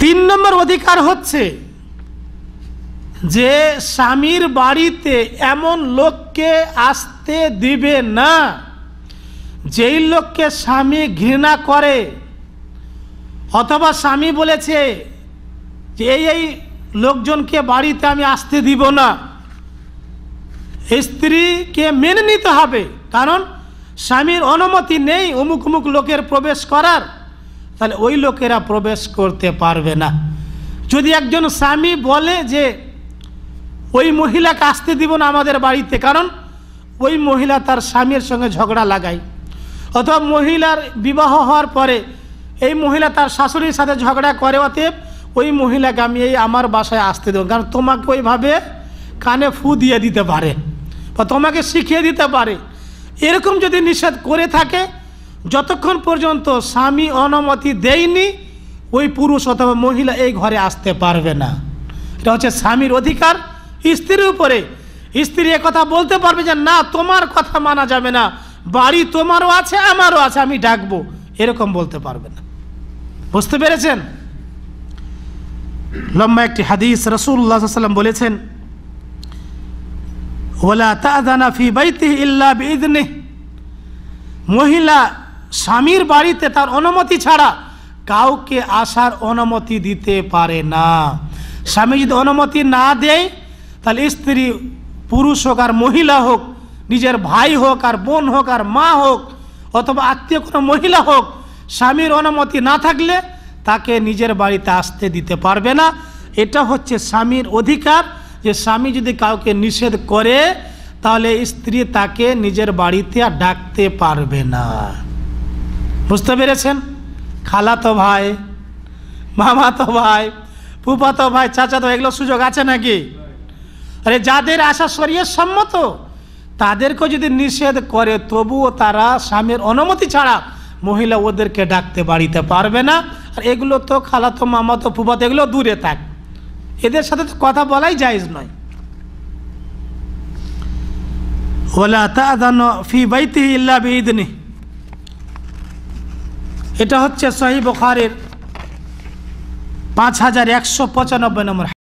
তিন নম্বর অধিকার হচ্ছে যে স্বামীর বাড়িতে এমন লোককে আসতে দিবে না। যেই লোককে স্বামী ঘৃণা করে, অথবা স্বামী বলেছে যে এই এই লোকজনকে বাড়িতে আমি আসতে দিব না। স্ত্রীকে মেনে নিতে হবে, কারণ স্বামীর অনুমতি নেই অমুক অমুক লোকের প্রবেশ করার। তাহলে ওই লোকেরা প্রবেশ করতে পারবে না। যদি একজন স্বামী বলে যে, ওই মহিলাকে আসতে দিব না আমাদের বাড়িতে, কারণ ওই মহিলা তার স্বামীর সঙ্গে ঝগড়া লাগায়। অথবা মহিলার বিবাহ হওয়ার পরে এই মহিলা তার শাশুড়ির সাথে ঝগড়া করে, অতএব ওই মহিলাকে আমি এই আমার বাসায় আসতে দেবো কারণ তোমাকে ওইভাবে কানে ফু দিয়ে দিতে পারে বা তোমাকে শিখিয়ে দিতে পারে। এরকম যদি নিষেধ করে থাকে যতক্ষণ পর্যন্ত স্বামী অনুমতি দেয়নি, ওই পুরুষ অথবা মহিলা এই ঘরে আসতে পারবে না। এটা হচ্ছে স্বামীর অধিকার। স্ত্রীর উপরে স্ত্রী কথা বলতে পারবে যে, না, তোমার কথা মানা যাবে না। বাড়ি তোমারও আছে, আমারও আছে, আমি ডাকবো। এরকম বলতে পারবে না। বুঝতে পেরেছেন? লম্বা একটি হাদিস রসুল্লাহ সাল্লাম বলেছেন ওলা তাদানা ফি বাইতি ইল্লা বিদনে মহিলা স্বামীর বাড়িতে তার অনুমতি ছাড়া কাউকে আসার অনুমতি দিতে পারে না। স্বামী যদি অনুমতি না দেয়, তাহলে স্ত্রী পুরুষ হোক আর মহিলা হোক, নিজের ভাই হোক আর বোন হোক আর মা হোক, অথবা আত্মীয় কোনো মহিলা হোক, স্বামীর অনুমতি না থাকলে তাকে নিজের বাড়িতে আসতে দিতে পারবে না। এটা হচ্ছে স্বামীর অধিকার যে স্বামী যদি কাউকে নিষেধ করে, তাহলে স্ত্রী তাকে নিজের বাড়িতে আর ডাকতে পারবে না। বুঝতে পেরেছেন? খালাতো ভাই মামাতো ভাই ফুফাতো ভাই চাচাতো এগুলো সুযোগ আছে নাকি? আরে যাদের আশা শরীয় সম্মত, তাদেরকেও যদি নিষেধ করে, তবুও তারা স্বামীর অনুমতি ছাড়া মহিলা ওদেরকে ডাকতে বাড়িতে পারবে না। আর এগুলো তো খালাতো মামাতো ফুফাতো এগুলো দূরে থাক। এদের সাথে তো কথা বলাই জায়েজ নয়। ওলা তাদান ফি বাইতি ইল্লা বিইদনি এটা হচ্ছে সহি বখারের পাঁচ হাজার একশো পঁচানব্বই নম্বর